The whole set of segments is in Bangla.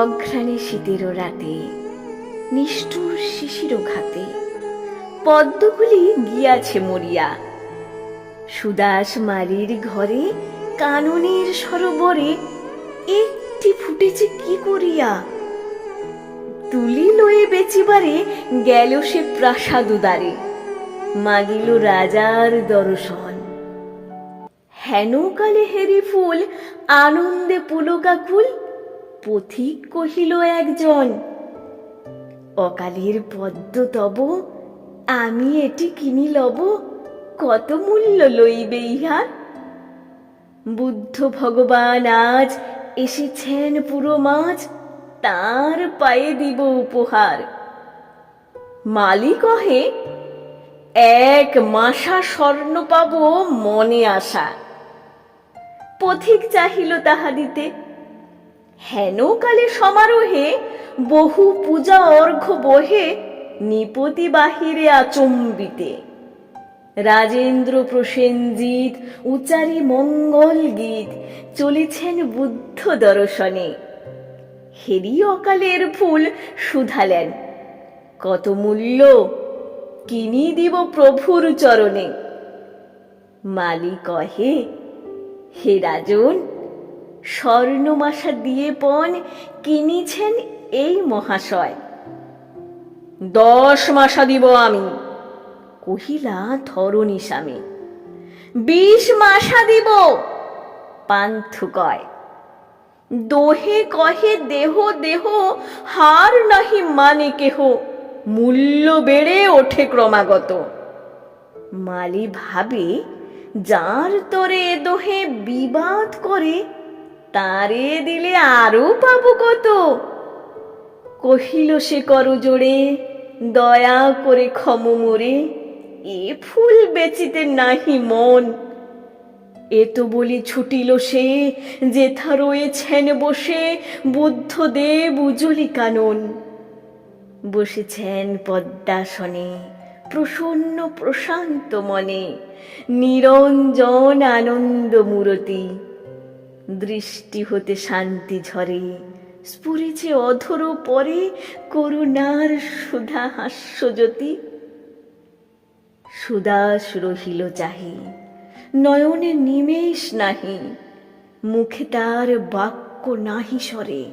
অঘ্রাণে শীতেরও রাতে, নিষ্ঠুর শিশির ঘাতে, পদ্মগুলি গিয়াছে মরিয়া। সুদাস মারির ঘরে, কাননের সরোবরে, একটি ফুটেছে কি করিয়া? তুলি লয়ে বেচিবারে, গেল সে প্রাসাদ উদারে, মাগিল রাজার দর্শন। হেনকালে হেরি ফুল, আনন্দে পুলকাকুল পথিক কহিল একজন, অকালের পদ্ম তব, আমি এটি কিনি লব কত মূল্য লইবে ইহার বুদ্ধ ভগবান আজ এসেছেন পুরো মাছ, তার পায়ে দিব উপহার। মালি কহে এক মাসা স্বর্ণ পাব মনে আশা। পথিক চাহিল তাহা দিতে হেনকালে সমারোহে বহু পূজা অর্ঘ বহে নিপতি বাহিরে আচম্বিতে। রাজেন্দ্র প্রসেনজিৎ, উচারি মঙ্গল গীত চলেছেন বুদ্ধ দর্শনে। হেরি অকালের ফুল শুধালেন। কত মূল্য, কিনি দিব প্রভুর চরণে। মালি কহে হে রাজন। স্বর্ণমাশা দিয়ে পণ কিনিছেন এই মহাশয়। দশ মাসা দিব আমি, কহিলা ধরণী স্বামী। বিশ মাসা দিব, পান্থু কয়। দোহে কহে দেহ দেহ, হার নাহি মানে কেহ, মূল্য বেড়ে ওঠে ক্রমাগত। মালি ভাবে, যার তরে দোহে বিবাদ করে তারে দিলে আরও পাবো কত? কহিল সে কর জোড়ে দয়া করে ক্ষম মোরে, এ ফুল বেচিতে নাহি মন। এ তো বলি ছুটিল সে, যেথা রয়েছেন বসে বুদ্ধদেব উজলি কানন। বসেছেন পদ্মাসনে, প্রসন্ন প্রশান্ত মনে, নিরঞ্জন আনন্দ মূরতি। দৃষ্টি হতে শান্তি ঝরে, স্ফুরেছে অধর পরে করুণার সুধা হাস্যজ্যোতি সুদাস রহিল চাহি, নয়নে নিমেষ নাহি, মুখে তার বাক্য নাহি সরে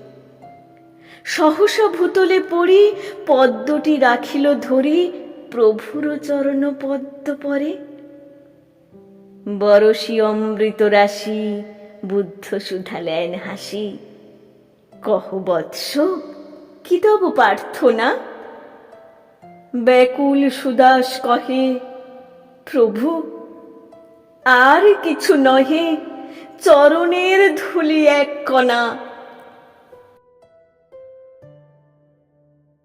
সহসা ভূতলে পড়ি, পদ্মটি রাখিল ধরি, প্রভুর চরণ পদ্ম পরে। বরশি অমৃত রাশি বুদ্ধ শুধালেন হাসি। কহ বৎস, কি তব প্রার্থনা? ব্যাকুল সুদাস কহে, প্রভু, আর কিছু নহে, চরণের ধুলি এক কণা।